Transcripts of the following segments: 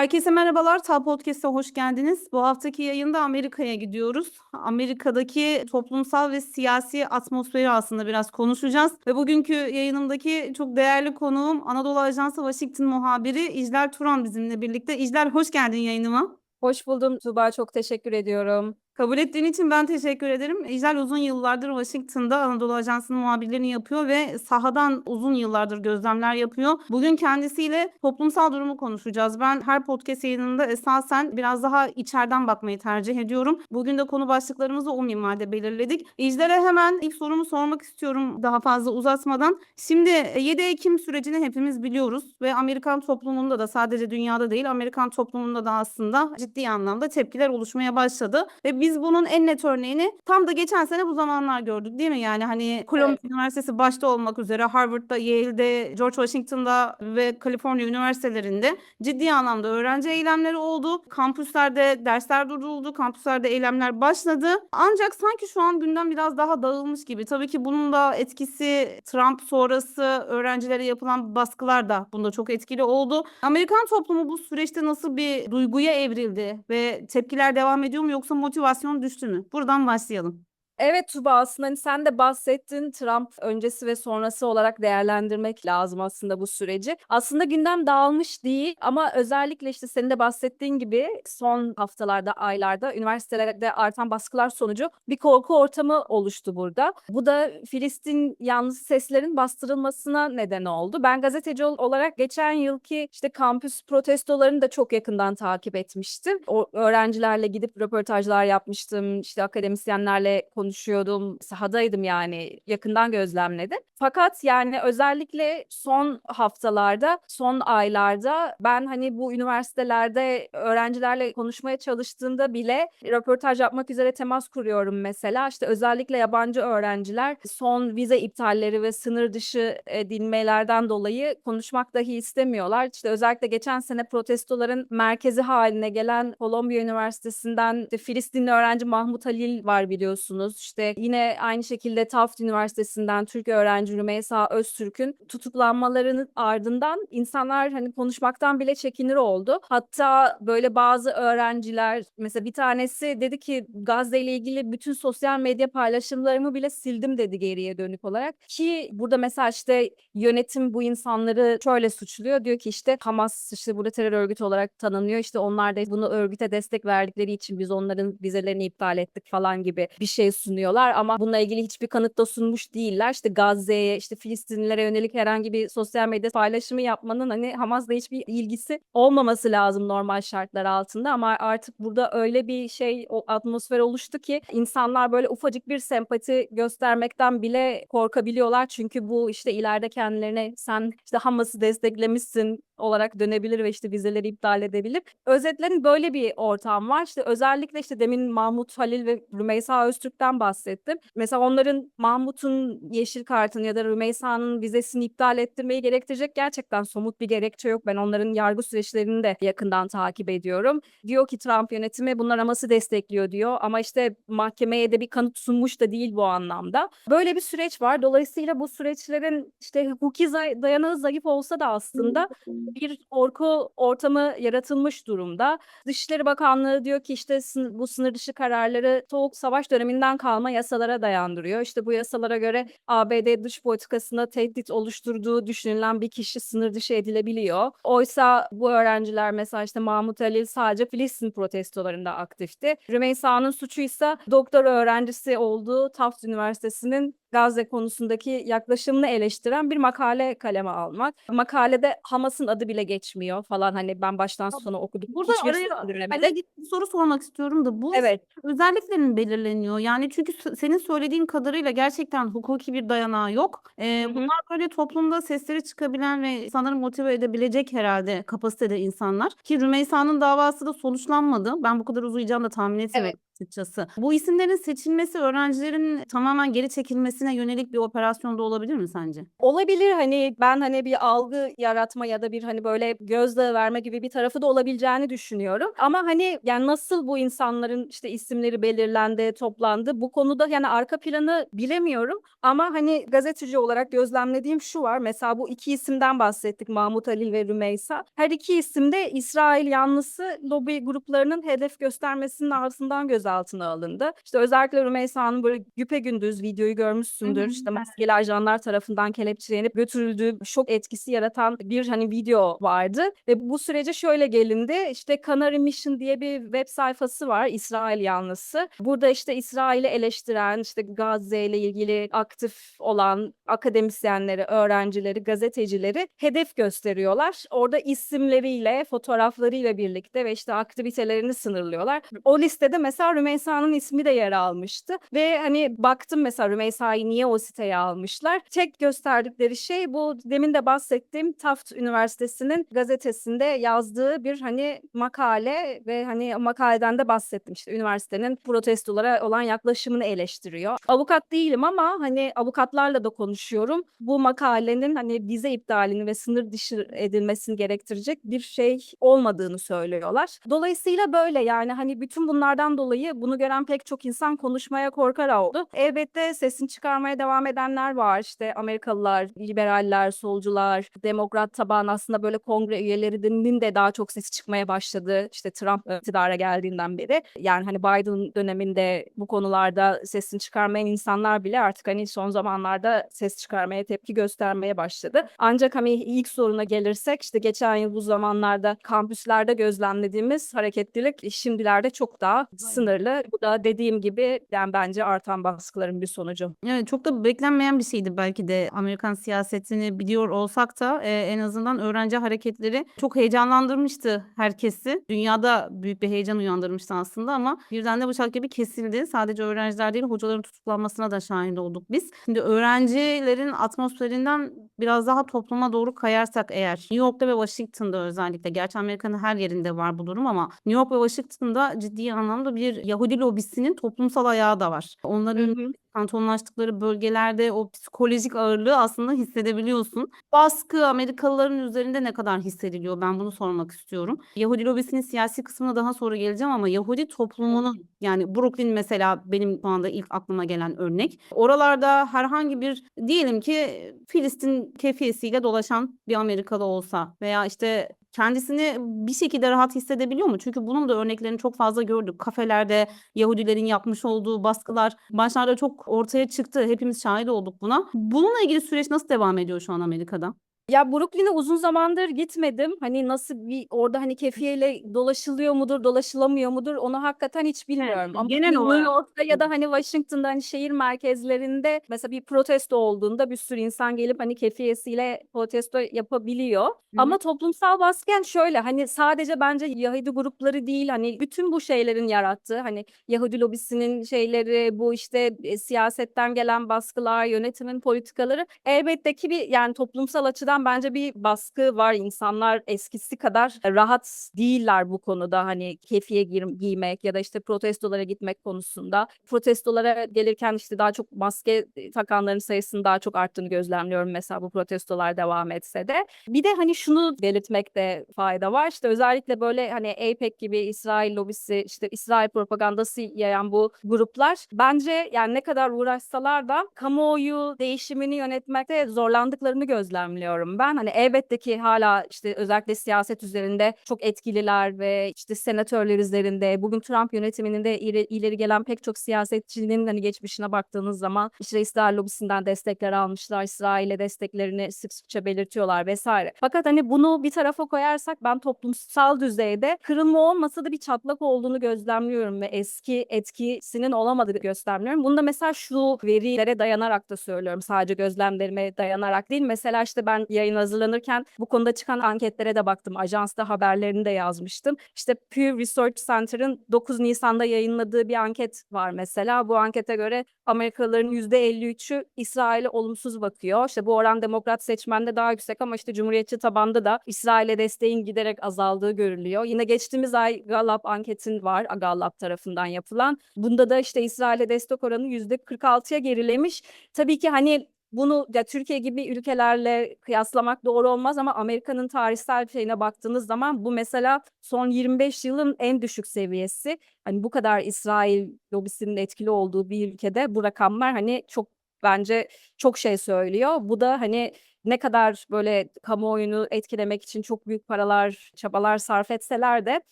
Herkese merhabalar. TAB Podcast'a hoş geldiniz. Bu haftaki yayında Amerika'ya gidiyoruz. Amerika'daki toplumsal ve siyasi atmosferi aslında biraz konuşacağız. Ve bugünkü yayınımdaki çok değerli konuğum Anadolu Ajansı Washington muhabiri İcler Turan bizimle birlikte. İcler hoş geldin yayınıma. Hoş buldum Tuba. Çok teşekkür ediyorum. Kabul ettiğin için ben teşekkür ederim. İclal uzun yıllardır Washington'da Anadolu Ajansı'nın muhabirlerini yapıyor ve sahadan uzun yıllardır gözlemler yapıyor. Bugün kendisiyle toplumsal durumu konuşacağız. Ben her podcast yayınında esasen biraz daha içeriden bakmayı tercih ediyorum. Bugün de konu başlıklarımızı o minvalde belirledik. İclal'e hemen ilk sorumu sormak istiyorum daha fazla uzatmadan. Şimdi 7 Ekim sürecini hepimiz biliyoruz ve Amerikan toplumunda da sadece dünyada değil Amerikan toplumunda da aslında ciddi anlamda tepkiler oluşmaya başladı. Ve biz bunun en net örneğini tam da geçen sene bu zamanlar gördük değil mi? Yani hani Columbia Evet. Üniversitesi başta olmak üzere Harvard'da, Yale'de, George Washington'da ve Kaliforniya üniversitelerinde ciddi anlamda öğrenci eylemleri oldu. Kampüslerde dersler durduruldu, kampüslerde eylemler başladı. Ancak sanki şu an gündem biraz daha dağılmış gibi. Tabii ki bunun da etkisi Trump sonrası öğrencilere yapılan baskılar da bunda çok etkili oldu. Amerikan toplumu bu süreçte nasıl bir duyguya evrildi ve tepkiler devam ediyor mu yoksa motivasyon düştü mü? Buradan başlayalım. Evet Tuba aslında hani sen de bahsettin Trump öncesi ve sonrası olarak değerlendirmek lazım aslında bu süreci. Aslında gündem dağılmış değil ama özellikle işte senin de bahsettiğin gibi son haftalarda, aylarda üniversitelerde artan baskılar sonucu bir korku ortamı oluştu burada. Bu da Filistin yanlısı seslerin bastırılmasına neden oldu. Ben gazeteci ol- olarak geçen yılki işte kampüs protestolarını da çok yakından takip etmiştim. O öğrencilerle gidip röportajlar yapmıştım. İşte akademisyenlerle konuşuyordum. Sahadaydım yani yakından gözlemledim. Fakat yani özellikle son haftalarda, son aylarda ben hani bu üniversitelerde öğrencilerle konuşmaya çalıştığımda bile röportaj yapmak üzere temas kuruyorum mesela. İşte özellikle yabancı öğrenciler son vize iptalleri ve sınır dışı edilmelerden dolayı konuşmak dahi istemiyorlar. İşte özellikle geçen sene protestoların merkezi haline gelen Columbia Üniversitesi'nden Filistinli öğrenci Mahmut Halil var biliyorsunuz. İşte yine aynı şekilde Taft Üniversitesi'nden Türk öğrenci Rümeysa Öztürk'ün tutuklanmalarının ardından insanlar hani konuşmaktan bile çekinir oldu. Hatta böyle bazı öğrenciler mesela bir tanesi dedi ki Gazze ile ilgili bütün sosyal medya paylaşımlarımı bile sildim dedi geriye dönük olarak. Ki burada mesela işte yönetim bu insanları şöyle suçluyor. Diyor ki işte Hamas işte burada terör örgütü olarak tanınıyor. İşte onlar da bunu örgüte destek verdikleri için biz onların vizelerini iptal ettik falan gibi bir şey sunuyorlar ama bununla ilgili hiçbir kanıt da sunmuş değiller. İşte Gazze'ye, işte Filistinlilere yönelik herhangi bir sosyal medya paylaşımı yapmanın hani Hamas'la hiçbir ilgisi olmaması lazım normal şartlar altında ama artık burada öyle bir şey o atmosfer oluştu ki insanlar böyle ufacık bir sempati göstermekten bile korkabiliyorlar. Çünkü bu işte ileride kendilerine sen işte Hamas'ı desteklemişsin olarak dönebilir ve işte vizeleri iptal edebilir. Özetlerin böyle bir ortam var. İşte özellikle işte demin Mahmut Halil ve Rümeysa Öztürk'ten bahsettim. Mesela onların Mahmut'un yeşil kartını ya da Rümeysa'nın vizesini iptal ettirmeyi gerektirecek gerçekten somut bir gerekçe yok. Ben onların yargı süreçlerini de yakından takip ediyorum. Diyor ki Trump yönetimi bunlar Hamas'ı destekliyor diyor ama işte mahkemeye de bir kanıt sunmuş da değil bu anlamda. Böyle bir süreç var. Dolayısıyla bu süreçlerin işte hukuki dayanağı zayıf olsa da aslında bir korku ortamı yaratılmış durumda. Dışişleri Bakanlığı diyor ki işte bu sınır dışı kararları soğuk savaş döneminden kalma yasalara dayandırıyor. İşte bu yasalara göre ABD dış politikasında tehdit oluşturduğu düşünülen bir kişi sınır dışı edilebiliyor. Oysa bu öğrenciler mesela işte Mahmut Halil sadece Filistin protestolarında aktifti. Rümeysa'nın suçu ise doktor öğrencisi olduğu Taft Üniversitesi'nin Gazze konusundaki yaklaşımını eleştiren bir makale kaleme almak. Makalede Hamas'ın adı bile geçmiyor falan hani ben baştan sona okudum. Burada Hiçbir araya araya bir soru sormak istiyorum da bu Evet. özellikle mi belirleniyor? Yani çünkü senin söylediğin kadarıyla gerçekten hukuki bir dayanağı yok. Ee, bunlar böyle toplumda sesleri çıkabilen ve insanları motive edebilecek herhalde kapasitede insanlar. Ki Rümeysa'nın davası da sonuçlanmadı. Ben bu kadar uzayacağını da tahmin etmiyordum Evet. Açıkçası. Bu isimlerin seçilmesi öğrencilerin tamamen geri çekilmesine yönelik bir operasyon da olabilir mi sence? Olabilir hani ben hani bir algı yaratma ya da bir hani böyle gözdağı verme gibi bir tarafı da olabileceğini düşünüyorum. Ama hani yani nasıl bu insanların işte isimleri belirlendi, toplandı bu konuda yani arka planı bilemiyorum. Ama hani gazeteci olarak gözlemlediğim şu var. Mesela bu iki isimden bahsettik Mahmut Halil ve Rümeysa. Her iki isim de İsrail yanlısı lobi gruplarının hedef göstermesinin ardından gözaltına alındı. İşte özellikle Rümeysa'nın böyle güpegündüz videoyu görmüşsündür. İşte maskeli ajanlar tarafından kelepçelenip götürüldüğü şok etkisi yaratan bir hani video vardı ve bu sürece şöyle gelindi. İşte Canary Mission diye bir web sayfası var İsrail yanlısı. Burada işte İsrail'i eleştiren, işte Gazze ile ilgili aktif olan akademisyenleri, öğrencileri, gazetecileri hedef gösteriyorlar. Orada isimleriyle, fotoğraflarıyla birlikte ve işte aktivitelerini sınırlıyorlar. O listede mesela Rümeysa'nın ismi de yer almıştı ve hani baktım mesela Rümeysa'yı niye o siteye almışlar? Tek gösterdikleri şey bu demin de bahsettiğim Taft Üniversitesi'nin gazetesinde yazdığı bir hani makale ve hani makaleden de bahsettim işte üniversitenin protestolara olan yaklaşımını eleştiriyor. Avukat değilim ama hani avukatlarla da konuşuyorum. Bu makalenin hani vize iptalini ve sınır dışı edilmesini gerektirecek bir şey olmadığını söylüyorlar. Dolayısıyla böyle yani hani bütün bunlardan dolayı bunu gören pek çok insan konuşmaya korkar oldu. Elbette sesini çıkarmaya devam edenler var. İşte Amerikalılar, liberaller, solcular, demokrat taban aslında böyle kongre üyelerinin de daha çok sesi çıkmaya başladı. İşte Trump iktidara geldiğinden beri. Yani hani Biden döneminde bu konularda sesini çıkarmayan insanlar bile artık hani son zamanlarda ses çıkarmaya, tepki göstermeye başladı. Ancak hani ilk soruna gelirsek işte geçen yıl bu zamanlarda kampüslerde gözlemlediğimiz hareketlilik şimdilerde çok daha sınırlı. Bu da dediğim gibi yani bence artan baskıların bir sonucu. Evet, çok da beklenmeyen bir şeydi belki de Amerikan siyasetini biliyor olsak da e, en azından öğrenci hareketleri çok heyecanlandırmıştı herkesi. Dünyada büyük bir heyecan uyandırmıştı aslında ama birden de bıçak gibi kesildi. Sadece öğrenciler değil hocaların tutuklanmasına da şahit olduk biz. Şimdi öğrencilerin atmosferinden biraz daha topluma doğru kayarsak eğer New York'ta ve Washington'da özellikle gerçi Amerika'nın her yerinde var bu durum ama New York ve Washington'da ciddi anlamda bir Yahudi lobisinin toplumsal ayağı da var. Onların Hı hı. Kantonlaştıkları bölgelerde o psikolojik ağırlığı aslında hissedebiliyorsun. Baskı Amerikalıların üzerinde ne kadar hissediliyor? Ben bunu sormak istiyorum. Yahudi lobisinin siyasi kısmına daha sonra geleceğim ama Yahudi toplumunun yani Brooklyn mesela benim şu anda ilk aklıma gelen örnek. Oralarda herhangi bir diyelim ki Filistin kefiyesiyle dolaşan bir Amerikalı olsa veya işte kendisini bir şekilde rahat hissedebiliyor mu? Çünkü bunun da örneklerini çok fazla gördük. Kafelerde Yahudilerin yapmış olduğu baskılar başlarda çok ortaya çıktı. Hepimiz şahit olduk buna. Bununla ilgili süreç nasıl devam ediyor şu an Amerika'da? Ya Brooklyn'e uzun zamandır gitmedim. Hani nasıl bir orada hani kefiyeyle dolaşılıyor mudur, dolaşılamıyor mudur onu hakikaten hiç bilmiyorum. Ama genel hani New olarak. York'ta ya da hani Washington'da hani şehir merkezlerinde mesela bir protesto olduğunda bir sürü insan gelip hani kefiyesiyle protesto yapabiliyor. Ama toplumsal baskı yani şöyle hani sadece bence Yahudi grupları değil hani bütün bu şeylerin yarattığı hani Yahudi lobisinin şeyleri bu işte e, siyasetten gelen baskılar, yönetimin politikaları elbette ki bir yani toplumsal açıdan bence bir baskı var. İnsanlar eskisi kadar rahat değiller bu konuda hani kefiye gir- giymek ya da işte protestolara gitmek konusunda. Protestolara gelirken işte daha çok maske takanların sayısının daha çok arttığını gözlemliyorum mesela bu protestolar devam etse de. Bir de hani şunu belirtmekte fayda var. İşte özellikle böyle hani AIPAC gibi İsrail lobisi, işte İsrail propagandası yayan bu gruplar bence yani ne kadar uğraşsalar da kamuoyu değişimini yönetmekte zorlandıklarını gözlemliyorum ben. Hani elbette ki hala işte özellikle siyaset üzerinde çok etkililer ve işte senatörler üzerinde bugün Trump yönetiminin de ileri, ileri gelen pek çok siyasetçinin hani geçmişine baktığınız zaman işte İsrail lobisinden destekler almışlar. İsrail'e desteklerini sık sıkça belirtiyorlar vesaire. Fakat hani bunu bir tarafa koyarsak ben toplumsal düzeyde kırılma olmasa da bir çatlak olduğunu gözlemliyorum ve eski etkisinin olamadığını gözlemliyorum. Bunu da mesela şu verilere dayanarak da söylüyorum. Sadece gözlemlerime dayanarak değil. Mesela işte ben yayın hazırlanırken bu konuda çıkan anketlere de baktım. Ajansta haberlerini de yazmıştım. İşte Pew Research Center'ın 9 Nisan'da yayınladığı bir anket var mesela. Bu ankete göre Amerikalıların %53'ü İsrail'e olumsuz bakıyor. İşte bu oran demokrat seçmende daha yüksek ama işte Cumhuriyetçi tabanda da İsrail'e desteğin giderek azaldığı görülüyor. Yine geçtiğimiz ay Gallup anketin var, Gallup tarafından yapılan. Bunda da işte İsrail'e destek oranı %46'ya gerilemiş. Tabii ki hani bunu ya Türkiye gibi ülkelerle kıyaslamak doğru olmaz ama Amerika'nın tarihsel şeyine baktığınız zaman bu mesela son 25 yılın en düşük seviyesi. Hani bu kadar İsrail lobisinin etkili olduğu bir ülkede bu rakamlar hani çok bence çok şey söylüyor. Bu da hani ne kadar böyle kamuoyunu etkilemek için çok büyük paralar, çabalar sarf etseler de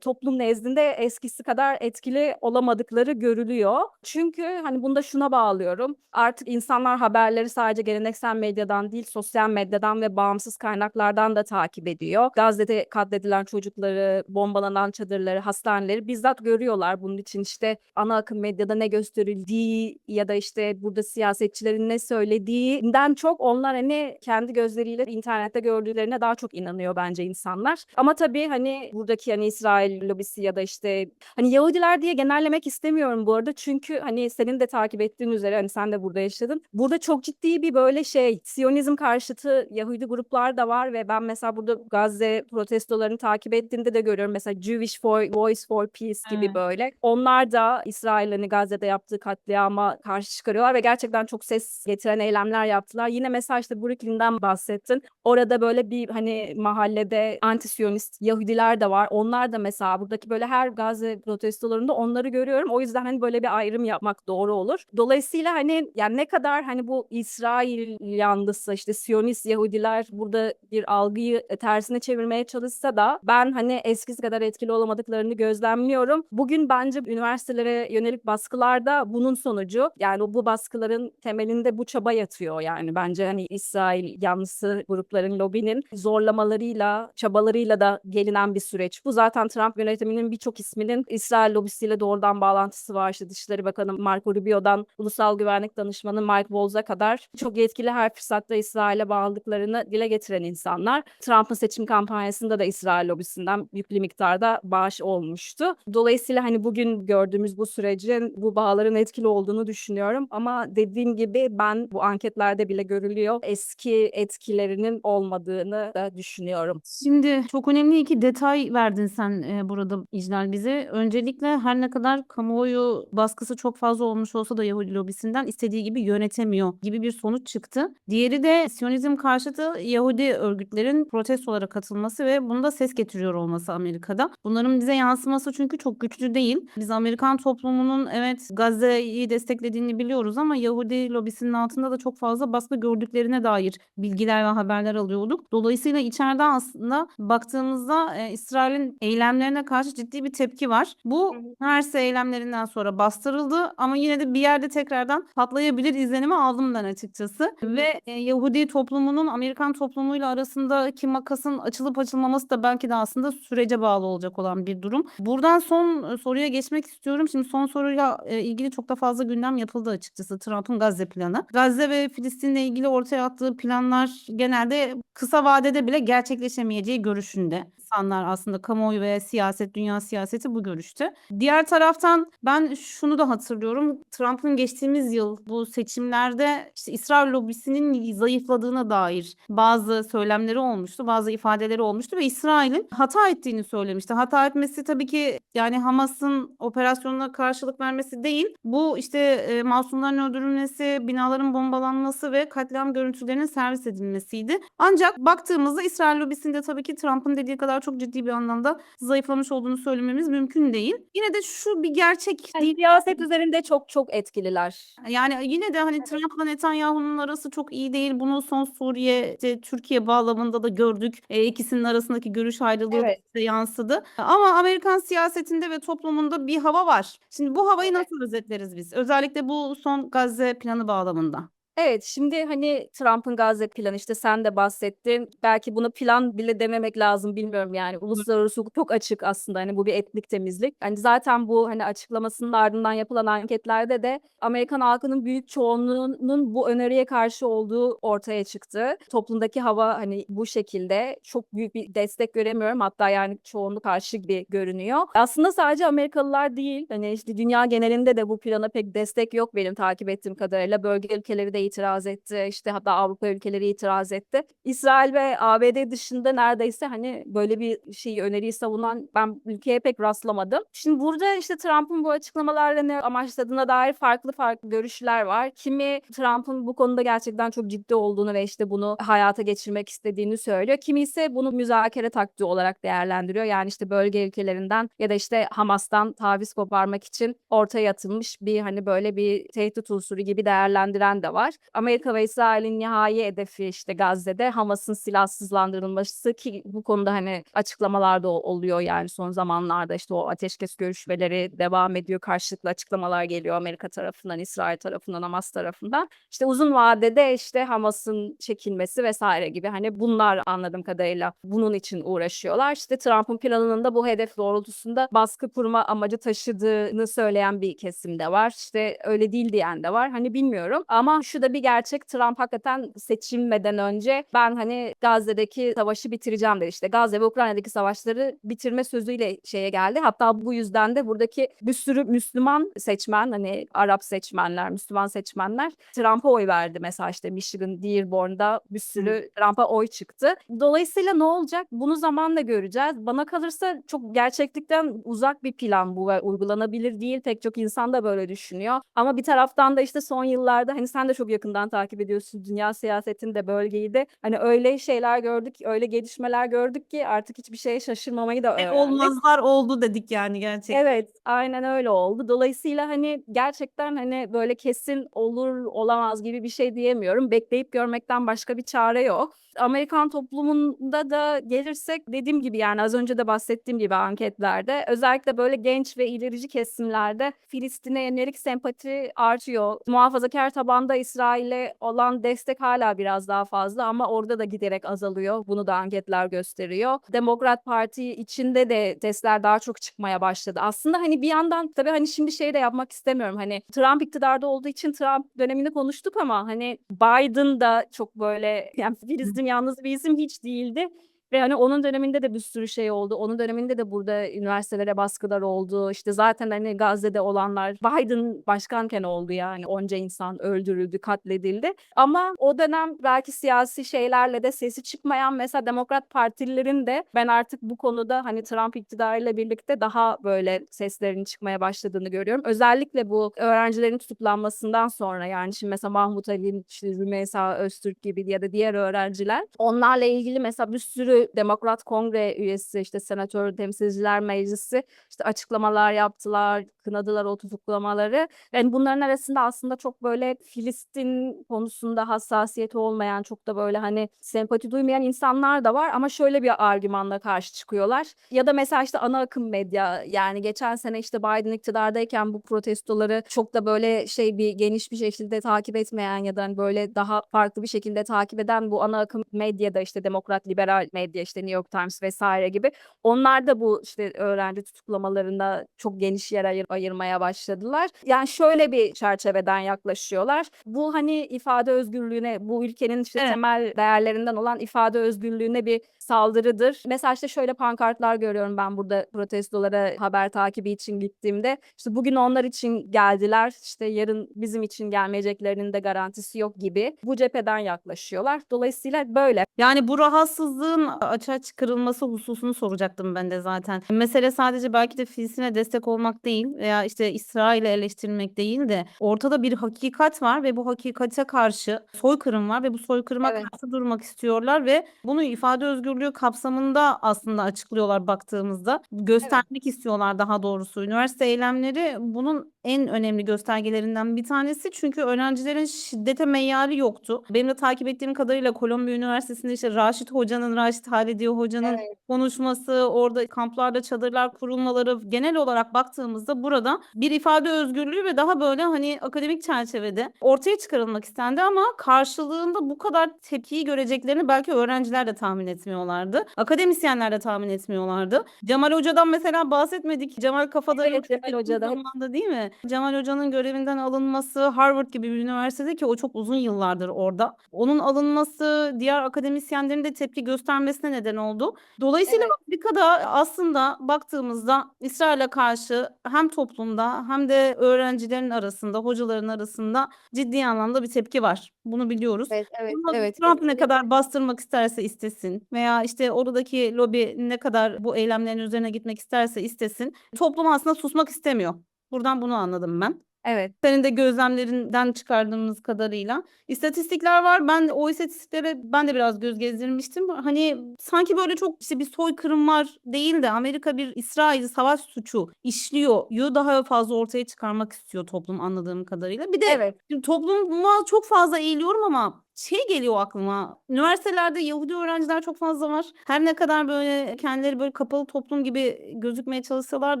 toplum nezdinde eskisi kadar etkili olamadıkları görülüyor. Çünkü hani bunda şuna bağlıyorum. Artık insanlar haberleri sadece geleneksel medyadan değil, sosyal medyadan ve bağımsız kaynaklardan da takip ediyor. Gazze'de katledilen çocukları, bombalanan çadırları, hastaneleri bizzat görüyorlar. Bunun için işte ana akım medyada ne gösterildiği ya da işte burada siyasetçilerin ne söylediğinden çok onlar hani kendi gözleriyle internette gördüklerine daha çok inanıyor bence insanlar. Ama tabii hani buradaki hani İsrail lobisi ya da işte hani Yahudiler diye genellemek istemiyorum bu arada. Çünkü hani senin de takip ettiğin üzere hani sen de burada yaşadın. Burada çok ciddi bir böyle şey Siyonizm karşıtı Yahudi gruplar da var ve ben mesela burada Gazze protestolarını takip ettiğimde de görüyorum. Mesela Jewish for, Voice for Peace gibi Evet. böyle. Onlar da İsrail'in hani Gazze'de yaptığı katliama karşı çıkarıyorlar ve gerçekten çok ses getiren eylemler yaptılar. Yine mesela işte Brooklyn'den bahsettin. Orada böyle bir hani mahallede anti-Siyonist Yahudiler de var. Onlar da mesela buradaki böyle her Gazze protestolarında onları görüyorum. O yüzden hani böyle bir ayrım yapmak doğru olur. Dolayısıyla hani yani ne kadar hani bu İsrail yanlısı işte Siyonist Yahudiler burada bir algıyı tersine çevirmeye çalışsa da ben hani eskisi kadar etkili olamadıklarını gözlemliyorum. Bugün bence üniversitelere yönelik baskılarda bunun sonucu yani bu baskıların temelinde bu çaba yatıyor yani bence hani İsrail yanlısı grupların lobinin zorlamalarıyla çabalarıyla da gelinen bir süreç. Bu zaten Trump yönetiminin birçok isminin İsrail lobisiyle doğrudan bağlantısı var. İşte Dışişleri Bakanı Marco Rubio'dan Ulusal Güvenlik Danışmanı Mike Waltz'a kadar çok yetkili her fırsatta İsrail'e bağlılıklarını dile getiren insanlar. Trump'ın seçim kampanyasında da İsrail lobisinden yüklü miktarda bağış olmuştu. Dolayısıyla hani bugün gördüğümüz bu sürecin bu bağların etkili olduğunu düşünüyorum ama dediğim gibi ben bu anketlerde bile görülüyor eski etkilerinin olmadığını da düşünüyorum. Şimdi çok önemli iki detay verdin sen e, burada İclal bize. Öncelikle her ne kadar kamuoyu baskısı çok fazla olmuş olsa da Yahudi lobisinden istediği gibi yönetemiyor gibi bir sonuç çıktı. Diğeri de Siyonizm karşıtı Yahudi örgütlerin protestolara katılması ve bunda ses getiriyor olması Amerika'da. Bunların bize yansıması çünkü çok güçlü değil. Biz Amerikan toplumunun evet Gazze'yi desteklediğini biliyoruz ama Yahudi lobisinin altında da çok fazla baskı gördüklerine dair bilgiler ve haberler alıyorduk. Dolayısıyla içeride aslında baktığımızda e, İsrail'in eylemlerine karşı ciddi bir tepki var. Bu hı. Merse eylemlerinden sonra bastırıldı ama yine de bir yerde tekrardan patlayabilir izlenimi aldım ben açıkçası. Ve e, Yahudi toplumunun Amerikan toplumuyla arasındaki makasın açılıp açılmaması da belki de aslında sürece bağlı olacak olan bir durum. Buradan son e, soruya geçmek istiyorum. Şimdi son soruyla e, ilgili çok da fazla gündem yapıldı açıkçası Trump'ın Gazze planı. Gazze ve Filistin'le ilgili ortaya attığı planlar genelde kısa vadede bile gerçekleşemeyeceği görüşünde. İnsanlar aslında kamuoyu ve siyaset, dünya siyaseti bu görüşte. Diğer taraftan ben şunu da hatırlıyorum. Trump'ın geçtiğimiz yıl bu seçimlerde işte İsrail lobisinin zayıfladığına dair bazı söylemleri olmuştu, bazı ifadeleri olmuştu ve İsrail'in hata ettiğini söylemişti. Hata etmesi tabii ki yani Hamas'ın operasyonuna karşılık vermesi değil. Bu işte e, masumların öldürülmesi, binaların bombalanması ve katliam görüntülerinin servis edilmesiydi. Ancak baktığımızda İsrail lobisinde tabii ki Trump'ın dediği kadar çok ciddi bir anlamda zayıflamış olduğunu söylememiz mümkün değil. Yine de şu bir gerçek Yani değil. siyaset üzerinde çok çok etkililer. Yani yine de hani Evet. Trump'la Netanyahu'nun arası çok iyi değil. Bunu son Suriye, işte Türkiye bağlamında da gördük. E, ikisinin arasındaki görüş ayrılığı Evet. yansıdı. Ama Amerikan siyasetinde ve toplumunda bir hava var. Şimdi bu havayı Evet. nasıl özetleriz biz? Özellikle bu son Gazze planı bağlamında. Evet, şimdi, hani, Trump'ın Gazze planı, işte, sen de bahsettin. Belki buna plan bile dememek lazım, bilmiyorum, yani. Uluslararası hukuk çok açık aslında, hani, bu bir etnik temizlik. Hani, zaten bu, hani, açıklamasının ardından yapılan anketlerde de Amerikan halkının büyük çoğunluğunun bu öneriye karşı olduğu ortaya çıktı. Toplumdaki hava, hani, bu şekilde. Çok büyük bir destek göremiyorum. Hatta, yani, çoğunluk karşı gibi görünüyor. Aslında sadece Amerikalılar değil, hani, işte, dünya genelinde de bu plana pek destek yok benim takip ettiğim kadarıyla. Bölge ülkeleri de itiraz etti, işte, hatta Avrupa ülkeleri itiraz etti. İsrail ve ABD dışında neredeyse, hani, böyle bir şeyi, öneriyi savunan ben ülkeye pek rastlamadım. Şimdi burada, işte, Trump'ın bu açıklamalarla ne amaçladığına dair farklı farklı görüşler var. Kimi Trump'ın bu konuda gerçekten çok ciddi olduğunu ve, işte, bunu hayata geçirmek istediğini söylüyor. Kimi ise bunu müzakere taktiği olarak değerlendiriyor. Yani, işte, bölge ülkelerinden ya da, işte, Hamas'tan taviz koparmak için ortaya atılmış bir, hani, böyle bir tehdit unsuru gibi değerlendiren de var. Amerika ve İsrail'in nihai hedefi, işte, Gazze'de Hamas'ın silahsızlandırılması ki bu konuda, hani, açıklamalar da oluyor, yani, son zamanlarda, işte, o ateşkes görüşmeleri devam ediyor. Karşılıklı açıklamalar geliyor Amerika tarafından, İsrail tarafından, Hamas tarafından. İşte, uzun vadede, işte, Hamas'ın çekilmesi vs. gibi, hani, bunlar anladığım kadarıyla bunun için uğraşıyorlar. İşte, Trump'ın planının da bu hedef doğrultusunda baskı kurma amacı taşıdığını söyleyen bir kesim de var. İşte, öyle değil diyen de var. Hani, bilmiyorum ama şu da bir gerçek, Trump hakikaten seçilmeden önce ben, hani, Gazze'deki savaşı bitireceğim dedi. İşte, Gazze ve Ukrayna'daki savaşları bitirme sözüyle şeye geldi. Hatta bu yüzden de buradaki bir sürü Müslüman seçmen, hani, Arap seçmenler, Müslüman seçmenler Trump'a oy verdi. Mesela, işte, Michigan, Dearborn'da bir sürü Trump'a oy çıktı. Dolayısıyla ne olacak? Bunu zamanla göreceğiz. Bana kalırsa çok gerçeklikten uzak bir plan bu ve uygulanabilir değil. Pek çok insan da böyle düşünüyor. Ama bir taraftan da, işte, son yıllarda, hani, sen de çok yakından takip ediyorsun dünya siyasetini de, bölgeyi de. Hani, öyle şeyler gördük, öyle gelişmeler gördük ki artık hiçbir şeye şaşırmamayı da E, öğrendik. olmazlar oldu dedik, yani, gerçekten. Evet, aynen öyle oldu. Dolayısıyla, hani, gerçekten, hani, böyle kesin olur, olamaz gibi bir şey diyemiyorum. Bekleyip görmekten başka bir çare yok. Amerikan toplumunda da gelirsek dediğim gibi, yani, az önce de bahsettiğim gibi anketlerde özellikle böyle genç ve ilerici kesimlerde Filistin'e yönelik sempati artıyor. Muhafazakâr tabanda İsrail'e olan destek hâlâ biraz daha fazla ama orada da giderek azalıyor. Bunu da anketler gösteriyor. Demokrat Parti içinde de sesler daha çok çıkmaya başladı. Aslında, hani, bir yandan tabii, hani, şimdi şey de yapmak istemiyorum, hani, Trump iktidarda olduğu için Trump dönemini konuştuk ama, hani, Biden da çok böyle, yani, Filistin yalnız bir isim hiç değildi ve, hani, onun döneminde de bir sürü şey oldu. Onun döneminde de burada üniversitelere baskılar oldu. İşte, zaten, hani, Gazze'de olanlar Biden başkanken oldu, yani. Onca insan öldürüldü, katledildi ama o dönem belki siyasi şeylerle de sesi çıkmayan mesela Demokrat Partililerin de ben artık bu konuda, hani, Trump iktidarıyla birlikte daha böyle seslerinin çıkmaya başladığını görüyorum. Özellikle bu öğrencilerin tutuklanmasından sonra, yani, şimdi mesela Mahmut Ali, işte, Rümeysa Öztürk gibi ya da diğer öğrenciler onlarla ilgili mesela bir sürü Demokrat Kongre üyesi, işte, Senatör Temsilciler Meclisi, işte, açıklamalar yaptılar, kınadılar o tutuklamaları. Yani, bunların arasında aslında çok böyle Filistin konusunda hassasiyeti olmayan, çok da böyle, hani, sempati duymayan insanlar da var ama şöyle bir argümanla karşı çıkıyorlar ya da mesela, işte, ana akım medya, yani, geçen sene, işte, Biden iktidardayken bu protestoları çok da böyle şey bir geniş bir şekilde takip etmeyen ya da, hani, böyle daha farklı bir şekilde takip eden bu ana akım medyada, işte, demokrat, liberal medya, işte, New York Times vs. gibi onlar da bu, işte, öğrenci tutuklamalarında çok geniş yer ayır ayırmaya başladılar. Yani, şöyle bir çerçeveden yaklaşıyorlar. Bu, hani, ifade özgürlüğüne, bu ülkenin, işte, Evet. temel değerlerinden olan ifade özgürlüğüne bir saldırıdır. Mesela, işte, şöyle pankartlar görüyorum ben burada protestolara haber takibi için gittiğimde. İşte, bugün onlar için geldiler, işte, yarın bizim için gelmeyeceklerinin de garantisi yok gibi bu cepheden yaklaşıyorlar. Dolayısıyla böyle. Yani, bu rahatsızlığın açığa çıkarılması hususunu soracaktım ben de zaten. Mesele sadece belki de Filistin'e destek olmak değil veya, işte, İsrail'i eleştirmek değil de ortada bir hakikat var ve bu hakikate karşı soykırım var ve bu soykırıma Evet. karşı durmak istiyorlar ve bunu ifade özgürlüğü kapsamında aslında açıklıyorlar baktığımızda. Göstermek istiyorlar daha doğrusu. Üniversite eylemleri bunun en önemli göstergelerinden bir tanesi. Çünkü öğrencilerin şiddete meyyali yoktu. Benim de takip ettiğim kadarıyla Kolombiya Üniversitesi'nde işte Raşit Hoca'nın, Raşit Halediye Hoca'nın Evet. konuşması, orada kamplarda çadırlar kurulmaları genel olarak baktığımızda burada bir ifade özgürlüğü ve daha böyle hani akademik çerçevede ortaya çıkarılmak istendi ama karşılığında bu kadar tepkiyi göreceklerini belki öğrenciler de tahmin etmiyorlardı. Akademisyenler de tahmin etmiyorlardı. Cemal Hoca'dan mesela bahsetmedik. Cemal Kafada Evet, Cemal Hoca'dan. zamanda değil mi? Cemal Hoca'nın görevinden alınması Harvard gibi bir üniversitede ki o çok uzun yıllardır orada. Onun alınması diğer akademisyenlerin de tepki göstermesine neden oldu. Dolayısıyla Evet. Amerika'da aslında baktığımızda İsrail'e karşı hem toplumda hem de öğrencilerin arasında, hocaların arasında ciddi anlamda bir tepki var. Bunu biliyoruz. Evet, evet, evet. Trump ne kadar bastırmak isterse istesin veya işte oradaki lobi ne kadar bu eylemlerin üzerine gitmek isterse istesin. Toplum aslında susmak istemiyor. Buradan bunu anladım ben. Evet. Senin de gözlemlerinden çıkardığımız kadarıyla. İstatistikler var. Ben o istatistiklere ben de biraz göz gezdirmiştim. Hani sanki böyle çok işte bir soykırım var değil de Amerika bir İsrail savaş suçu işliyor. Yu daha fazla ortaya çıkarmak istiyor toplum anladığım kadarıyla. Bir de Evet. Topluma çok fazla eğiliyorum ama şey geliyor aklıma. Üniversitelerde Yahudi öğrenciler çok fazla var. Her ne kadar böyle kendileri böyle kapalı toplum gibi gözükmeye çalışsalar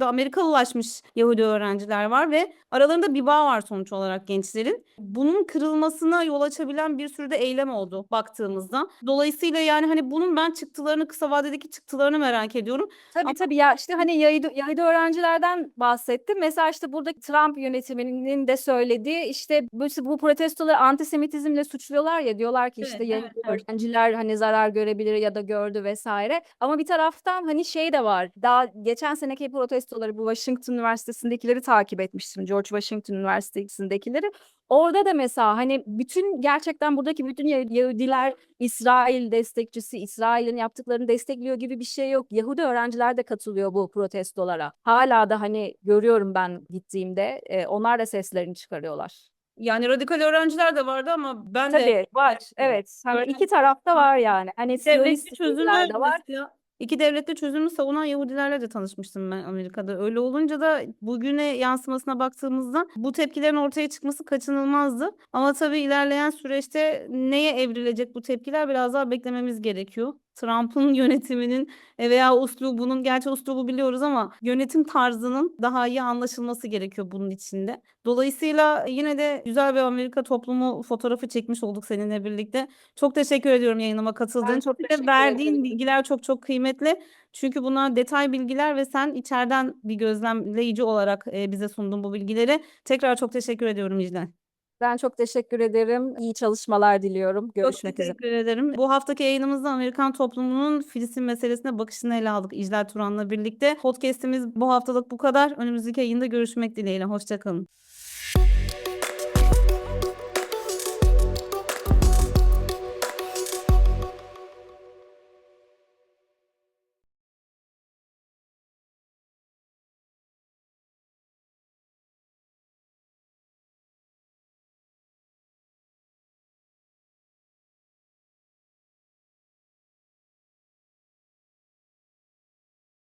da Amerikalılaşmış Yahudi öğrenciler var ve aralarında bir bağ var sonuç olarak gençlerin. Bunun kırılmasına yol açabilen bir sürü de eylem oldu baktığımızda. Dolayısıyla yani hani bunun ben çıktılarını kısa vadedeki çıktılarını merak ediyorum. Tabii Ama- tabii ya işte hani Yahudi, Yahudi öğrencilerden bahsettim. Mesela işte burada Trump yönetiminin de söylediği işte bu, bu protestoları antisemitizmle suçluyorlar ya diyorlar ki işte Evet, evet, evet. öğrenciler hani zarar görebilir ya da gördü vesaire. Ama bir taraftan hani şey de var. Daha geçen seneki protestoları bu Washington Üniversitesi'ndekileri takip etmiştim. George Washington Üniversitesi'ndekileri. Orada da mesela hani bütün gerçekten buradaki bütün Yah- Yahudiler İsrail destekçisi, İsrail'in yaptıklarını destekliyor gibi bir şey yok. Yahudi öğrenciler de katılıyor bu protestolara. Hala da hani görüyorum ben gittiğimde e, onlar da seslerini çıkarıyorlar. Yani radikal öğrenciler de vardı ama ben de Tabii var. Evet. Hani Öğrenci- iki tarafta var yani. Hani devletli Siyonist çözümü Yahudiler de var. mesela iki devletli çözümü savunan Yahudilerle de tanışmıştım ben Amerika'da. Öyle olunca da bugüne yansımasına baktığımızda bu tepkilerin ortaya çıkması kaçınılmazdı. Ama tabii ilerleyen süreçte neye evrilecek bu tepkiler biraz daha beklememiz gerekiyor. Trump'ın yönetiminin e, veya uslubunun, gerçi uslubu biliyoruz ama yönetim tarzının daha iyi anlaşılması gerekiyor bunun içinde. Dolayısıyla yine de güzel bir Amerika toplumu fotoğrafı çekmiş olduk seninle birlikte. Çok teşekkür ediyorum yayınıma katıldığın çok için ve teşekkür verdiğin ederim. bilgiler çok çok kıymetli. Çünkü bunlar detay bilgiler ve sen içeriden bir gözlemleyici olarak e, bize sundun bu bilgileri. Tekrar çok teşekkür ediyorum İclal. Ben çok teşekkür ederim. İyi çalışmalar diliyorum. Çok Görüşmek üzere. teşekkür ederim. Bu haftaki yayınımızda Amerikan toplumunun Filistin meselesine bakışını ele aldık İclal Turan'la birlikte. Podcast'imiz bu haftalık bu kadar. Önümüzdeki yayında görüşmek dileğiyle. Hoşçakalın.